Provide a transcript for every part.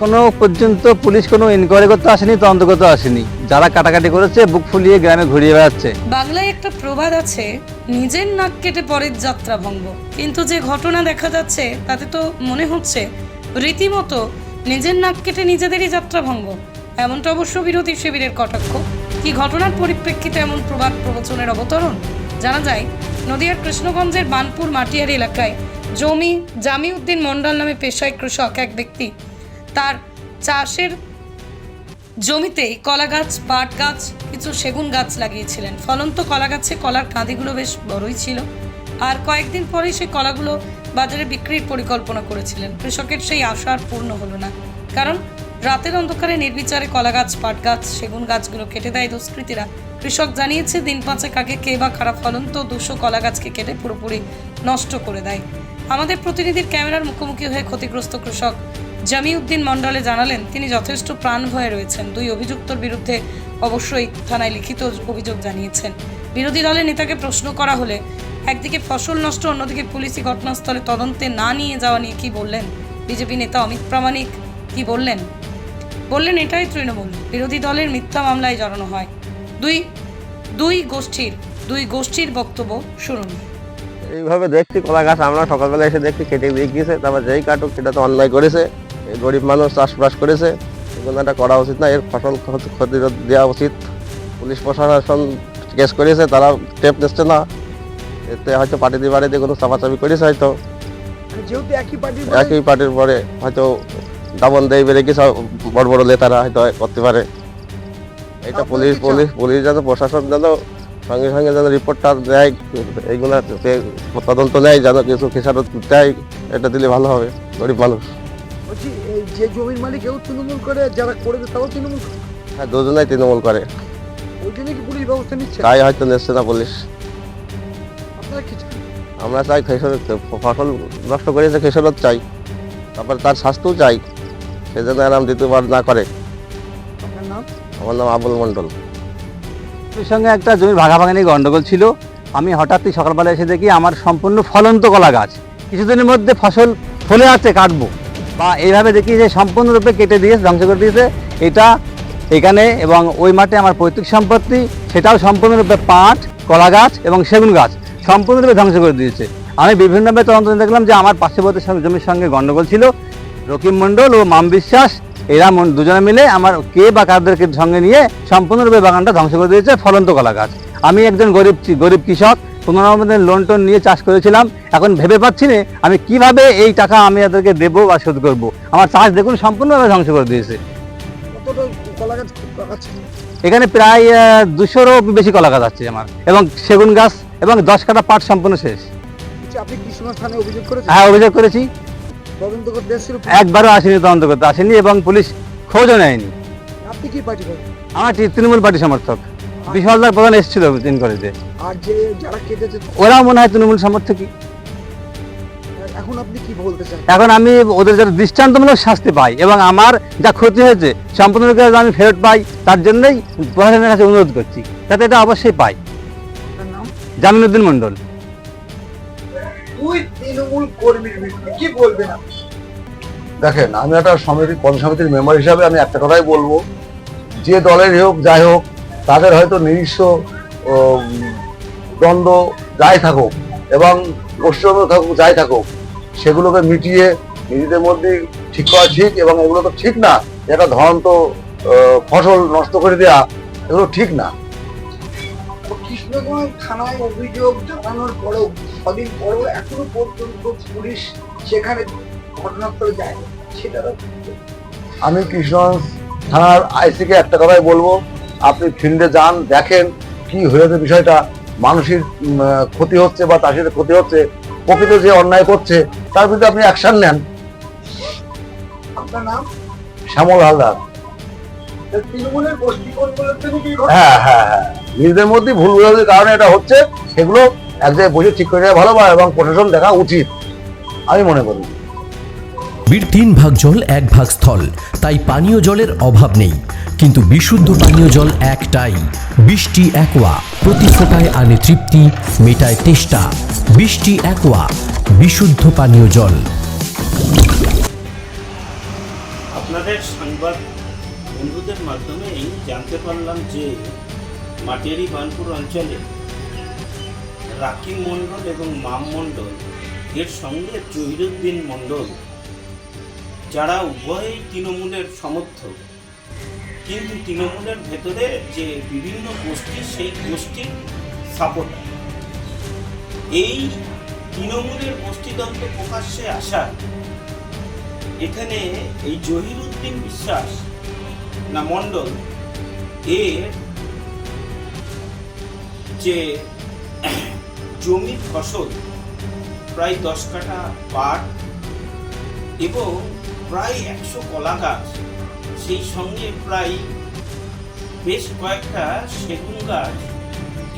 এখনও পর্যন্ত পুলিশ কোনো ইনকোয়ারি করতে আসেনি, তদন্ত করতে আসেনি। যারা কাটাকাটি করেছে, বুক ফুলিয়ে গ্রামে ঘুরিয়ে বেড়াচ্ছে। বাংলায় একটা প্রবাদ আছে, নিজের নাক কেটে পরের যাত্রা ভঙ্গ। কিন্তু যে ঘটনা দেখা যাচ্ছে, তাতে তো মনে হচ্ছে, রীতিমতো নিজের নাক কেটে নিজেদেরই যাত্রা ভঙ্গ। এমনটা অবশ্য বিরোধী শিবিরের কটাক্ষ। কি ঘটনার পরিপ্রেক্ষিতে এমন প্রবাদ প্রবচনের অবতরণ? জানা যায়, নদিয়ার কৃষ্ণগঞ্জের বানপুর মাটিয়ারি এলাকায় জমি জামিউদ্দিন মন্ডল নামে পেশায় কৃষক এক ব্যক্তি তার চাষের জমিতেই কলা গাছ পাট গাছ কিছু সেগুন গাছ লাগিয়েছিলেন। ফলন্ত কলা গাছে কলার কাঁদিগুলো বেশ বড়ই ছিল। আর কয়েকদিন পরেই সেই কলাগুলো বাজারে বিক্রির পরিকল্পনা করেছিলেন। কৃষকের সেই আশা আর পূর্ণ হলো না। কারণ রাতের অন্ধকারে নির্বিচারে কলা গাছ পাট গাছ সেগুন গাছগুলো কেটে দেয় দুষ্কৃতীরা। কৃষক জানিয়েছে, দিন পাঁচেক আগে কে বা খারাপ ফলন্ত দুশো কলা গাছকে কেটে পুরোপুরি নষ্ট করে দেয়। আমাদের প্রতিনিধির ক্যামেরার মুখোমুখি হয়ে ক্ষতিগ্রস্ত কৃষক জামিউদ্দিন মণ্ডলে জানালেন, তিনি যথেষ্ট প্রাণ ভয়ে রয়েছেন। দুই অভিযুক্তর বিরুদ্ধে অবশ্যই থানায় লিখিত অভিযোগ জানিয়েছেন। বিরোধী দলের নেতাকে প্রশ্ন করা হলে, একদিকে ফসল নষ্ট, অন্যদিকে পুলিশি ঘটনাস্থলে তদন্তে না নিয়ে যাওয়া নিয়ে কি বললেন বিজেপি নেতা অমিত প্রামাণিক? কি বললেন? বললেন, এটাই তৃণমূল। বিরোধী দলের মিথ্যা মামলায় জড়ানো হয়। দুই দুই গোষ্ঠীর দুই গোষ্ঠীর বক্তব্য শুনুন। এইভাবে দেখছি কলা গাছ আমরা সকালবেলা এসে দেখছি, কেটে দিয়ে গিয়েছে, তারপর যেই কাটুক সেটা তো অন্যায় করেছে। গরিব মানুষ চাষবাস করেছে এগুলো এটা করা উচিত না। এর ফসল ক্ষতি- দেওয়া উচিত। পুলিশ প্রশাসন কেস করেছে তারা টেপ নিচ্ছে না। এতে হয়তো পার্টি দিয়ে বাড়িতে কোনো চাপাচাপি করেছে হয়তো। যেহেতু একই পার্টির একই পার্টির পরে হয়তো দাবন দেয় বেড়ে সব বড় বড় নেতারা হয়তো করতে পারে। এটা পুলিশ পুলিশ পুলিশ যেন প্রশাসন যেন সঙ্গে সঙ্গে যেন রিপোর্টটা দেয় এইগুলা তদন্ত নেয় যেন কিছু খেসারত দেয় এটা দিলে ভালো হবে গরিব মানুষ। বলছি এই যে জমির মালিক কেউ তৃণমূল করে যারা করেছে তাও তৃণমূল করে। হ্যাঁ দুজনেই তৃণমূল করে। ওই জন্য কি পুলিশ ব্যবস্থা নিচ্ছে? তাই হয়তো নিচ্ছে না পুলিশ। আপনারা কি চান? আমরা চাই খেসারত ফসল নষ্ট করেছে খেসারত চাই। তারপর তার স্বাস্থ্যও চাই। সে যেন আরাম দ্বিতীয়বার না করে। আপনার নাম? আমার নাম আবুল মণ্ডল। ওর সঙ্গে একটা জমির ভাগাভাগি গন্ডগোল ছিল। আমি হঠাৎই সকালবেলা এসে দেখি আমার সম্পূর্ণ ফলন্ত কলা গাছ। কিছুদিনের মধ্যে ফসল ফলে আছে কাটবো। বা এইভাবে দেখি যে সম্পূর্ণরূপে কেটে দিয়েছে, ধ্বংস করে দিয়েছে। এটা এখানে এবং ওই মাঠে আমার পৈতৃক সম্পত্তি, সেটাও সম্পূর্ণরূপে পাট, কলা গাছ এবং সেগুন গাছ সম্পূর্ণরূপে ধ্বংস করে দিয়েছে। আমি বিভিন্নভাবে তদন্ত দেখলাম যে আমার পার্শ্ববর্তী জমির সঙ্গে গণ্ডগোল ছিল। রকিম মণ্ডল ও মাম বিশ্বাস, এরা দুজনে মিলে আমার কে বা কাদেরকে সঙ্গে নিয়ে সম্পূর্ণরূপে বাগানটা ধ্বংস করে দিয়েছে, ফলন্ত কলা গাছ। আমি একজন গরিব গরিব কৃষক পনেরো আমাদের লোন টোন নিয়ে চাষ করেছিলাম। এখন ভেবে পাচ্ছি না আমি কীভাবে এই টাকা আমি এদেরকে দেবো বা শোধ করব। আমার চাষ দেখুন সম্পূর্ণভাবে ধ্বংস করে দিয়েছে। এখানে প্রায় দুশোরও বেশি কলা গাছ আছে আমার। এবং সেগুন গাছ এবং দশ কাটা পাট সম্পূর্ণ শেষ। হ্যাঁ অভিযোগ করেছি। একবারও আসেনি তদন্ত করতে আসেনি এবং পুলিশ খোঁজও নেয়নি। আপনি কি পার্টি আমার তৃণমূল পার্টি সমর্থক। বিশালদার প্রধান এসেছিল দিন করেছে আর যে যারা কেটেছে ওরাও মনে হয় তৃণমূল সমর্থকই। এখন আপনি কি বলতে চান? এখন আমি ওদের যাতে দৃষ্টান্তমূলক শাস্তি পাই এবং আমার যা ক্ষতি হয়েছে সম্পূর্ণরূপে আমি ফেরত পাই তার জন্যই প্রশাসনের কাছে অনুরোধ করছি। যাতে এটা অবশ্যই পাই। জামিনুদ্দিন মণ্ডল। দুই তৃণমূল কর্মীর বিরুদ্ধে কি বলবেন আপনি? দেখেন আমি একটা সমিতি পঞ্চায়েত মেম্বার হিসাবে আমি একটা কথাই বলব। যে দলের হোক যাই হোক তাদের হয়তো নিজস্ব দ্বন্দ্ব যাই থাকুক এবং গোষ্ঠীদ্বন্দ্ব থাকুক যাই থাকুক সেগুলোকে মিটিয়ে নিজেদের মধ্যে ঠিক করা ঠিক এবং এগুলো তো ঠিক না এটা ধরন্ত ফসল নষ্ট করে দেওয়া এগুলো ঠিক না। তো কৃষ্ণগঞ্জ থানায় অভিযোগ জানানোর পরেও ছদিন পরেও এখনও পর্যন্ত পুলিশ সেখানে ঘটনাস্থলে যায় সেটা আমি কৃষ্ণগঞ্জ থানার আইসিকে একটা কথাই বলব আপনি ফিল্ডে যান দেখেন কি হয়েছে বিষয়টা মানুষের ক্ষতি হচ্ছে বা চাষিদের ক্ষতি হচ্ছে প্রকৃত যে অন্যায় করছে তার বিরুদ্ধে আপনি অ্যাকশন নেন। আপনার নাম? শ্যামল হালদার। হ্যাঁ হ্যাঁ হ্যাঁ। নিজেদের মধ্যে ভুল বোঝাবুঝির কারণে এটা হচ্ছে সেগুলো এক জায়গায় বসে ঠিক করে নেওয়া ভালো বা এবং প্রশাসন দেখা উচিত আমি মনে করি। বীর তিন ভাগ জল, এক ভাগ স্থল। তাই পানীয় জলের অভাব নেই। কিন্তু বিশুদ্ধ পানীয় জল একটাই। বৃষ্টি একোয়া, প্রতি ফোটায় আনে তৃপ্তি, মেটায় তেষ্টা। বৃষ্টি একোয়া, বিশুদ্ধ পানীয় জল। আপনাদের সংবাদ বন্ধুদের মাধ্যমেই জানতে পারলাম যে মাটিয়ারি বানপুর অঞ্চলে রাকিব মণ্ডল এবং মাম মণ্ডল এর সঙ্গে জহিরুদ্দিন মণ্ডল যারা উভয়ই তৃণমূলের সমর্থক। কিন্তু তৃণমূলের ভেতরে যে বিভিন্ন গোষ্ঠী, সেই গোষ্ঠীর সাপোর্টার এই তৃণমূলের গোষ্ঠীদ্বন্দ্ব প্রকাশ্যে আসা এখানে এই জহিরুদ্দিন বিশ্বাস না মণ্ডল, এর যে জমির ফসল, প্রায় দশ কাঠা পাট এবং প্রায় একশো কলা গাছ। সেই সঙ্গে প্রায় বেশ কয়েকটা সেগুন গাছ,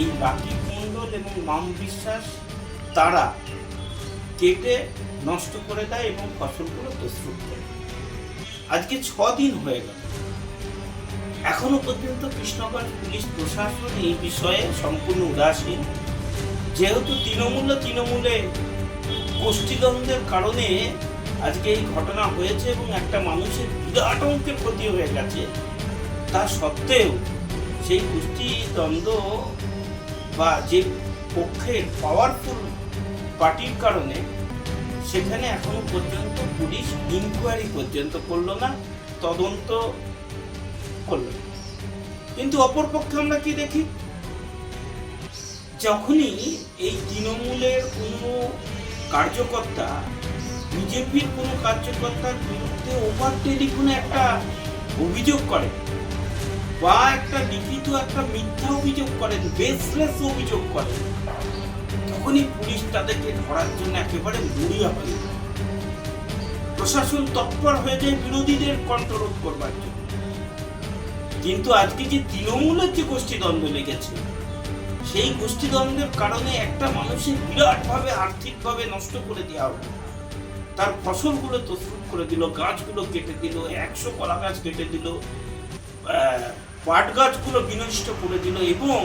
এই বাকি মণ্ডল এবং মাম বিশ্বাস তারা কেটে নষ্ট করে দেয় এবং ফসলগুলো প্রস্তুত করে। আজকে ছ দিন হয়ে গেল। এখনও পর্যন্ত কৃষ্ণগঞ্জ পুলিশ প্রশাসন এই বিষয়ে সম্পূর্ণ উদাসীন। যেহেতু তৃণমূল তৃণমূলে গোষ্ঠীদ্বন্দ্বের কারণে আজকে এই ঘটনা হয়েছে এবং একটা মানুষের বিরাট অঙ্কের ক্ষতি হয়ে গেছে তা সত্ত্বেও সেই গোষ্ঠী দ্বন্দ্ব বা যে পক্ষের পাওয়ারফুল পার্টির কারণে সেখানে এখনও পর্যন্ত পুলিশ ইনকোয়ারি পর্যন্ত করল না, তদন্ত করল। কিন্তু অপরপক্ষে আমরা কি দেখি যখনই এই তৃণমূলের কোনো কার্যকর্তা বিজেপির কোনো কার্যকর্তার বিরুদ্ধে ওভার টেলিফোনে একটা অভিযোগ করে বা একটা লিখিত একটা মিথ্যা অভিযোগ করেন বেসলেস অভিযোগ করেন তখনই পুলিশ তাদেরকে ধরার জন্য একেবারে মরিয়া হয়ে প্রশাসন তৎপর হয়ে যায় বিরোধীদের কন্ট্রোল করবার জন্য। কিন্তু আজকে যে তৃণমূলের যে গোষ্ঠীদ্বন্দ্ব লেগেছে, সেই গোষ্ঠীদ্বন্দ্বের কারণে একটা মানুষের বিরাটভাবে আর্থিকভাবে নষ্ট করে দেওয়া হলো। তার ফসলগুলো তসরুপ করে দিল, গাছগুলো কেটে দিল, একশো কলা গাছ কেটে দিল পাট গাছগুলো বিনষ্ট করে দিল এবং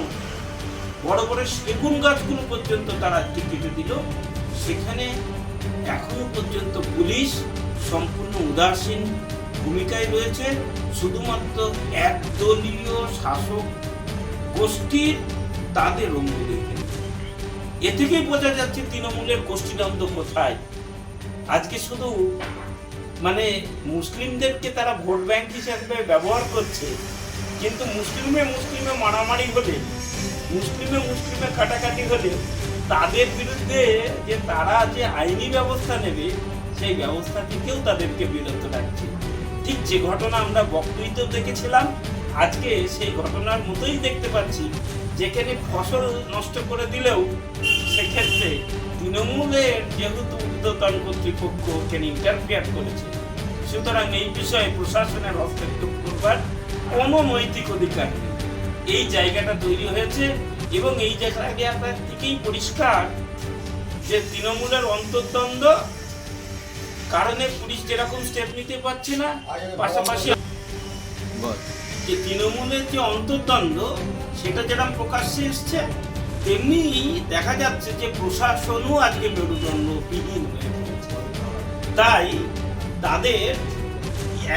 বড় বড় সেগুন গাছগুলো পর্যন্ত তারা কেটে দিল। সেখানে এখনও পর্যন্ত পুলিশ সম্পূর্ণ উদাসীন ভূমিকায় রয়েছে। শুধুমাত্র একদলীয় শাসক গোষ্ঠীর তাদের অঙ্গুলি এ থেকেই বোঝা যাচ্ছে তৃণমূলের গোষ্ঠীদ্বন্দ্ব কোথায়? আজকে শুধু মানে মুসলিমদেরকে তারা ভোট ব্যাংক হিসেবে ব্যবহার করছে, কিন্তু মুসলিমে মুসলিমে মারামারি হলে, মুসলিমে মুসলিমে কাটাকাটি হলে তাদের বিরুদ্ধে যে তারা যে আইনি ব্যবস্থা নেবে, সেই ব্যবস্থা থেকেও তাদেরকে বিরত রাখছে। ঠিক যে ঘটনা আমরা বক্তৃত দেখেছিলাম, আজকে সেই ঘটনার মতোই দেখতে পাচ্ছি, যেখানে ফসল নষ্ট করে দিলেও সেক্ষেত্রে তৃণমূলের যেহেতু ঊর্ধ্বতন কর্তৃপক্ষ ওখানে ইন্টারফিয়ার করেছে সুতরাং এই বিষয়ে প্রশাসনের হস্তক্ষেপ করবার কোনো নৈতিক অধিকার নেই। এই জায়গাটা তৈরি হয়েছে এবং এই জায়গাটা থেকেই পরিষ্কার যে তৃণমূলের অন্তর্দ্বন্দ্ব কারণে পুলিশ যেরকম স্টেপ নিতে পারছে না পাশাপাশি যে তৃণমূলের যে অন্তর্দ্বন্দ্ব সেটা যেরকম প্রকাশ্যে এসছে তেমনি দেখা যাচ্ছে যে প্রশাসনও আজকে মেরুদণ্ডবিহীন হয়ে তাই তাদের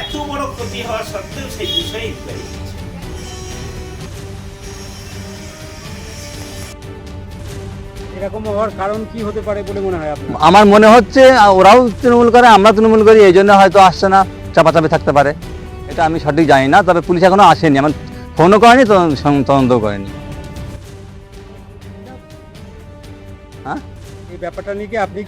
এত বড় ক্ষতি হওয়া সত্ত্বেও সেই বিষয়ে ইনকোয়ারি এরকম হওয়ার কারণ কি হতে পারে বলে মনে হয় আপনার? আমার মনে হচ্ছে ওরাও তৃণমূল করে আমরা তৃণমূল করি এই জন্য হয়তো আসছে না চাপাচাপি থাকতে পারে। এটা আমি সঠিক জানি না তবে পুলিশ এখনও আসেনি। আমার ফোনও করেনি তদন্তও করেনি।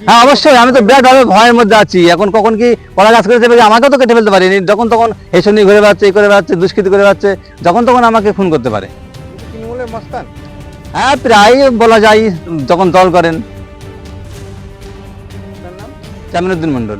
হ্যাঁ অবশ্যই। আমি তো বিরাট ভাবে ভয়ের মধ্যে আছি। এখন কখন কি কলা গাছ করে দেবে আমাকেও তো কেটে ফেলতে পারি যখন তখন এসব নিয়ে ঘুরে বেড়াচ্ছে এই করে বেড়াচ্ছে দুষ্কৃতি করে বেড়াচ্ছে যখন তখন আমাকে খুন করতে পারে। হ্যাঁ প্রায় বলা যায় যখন দল করেন। চামিনুদ্দিন মন্ডল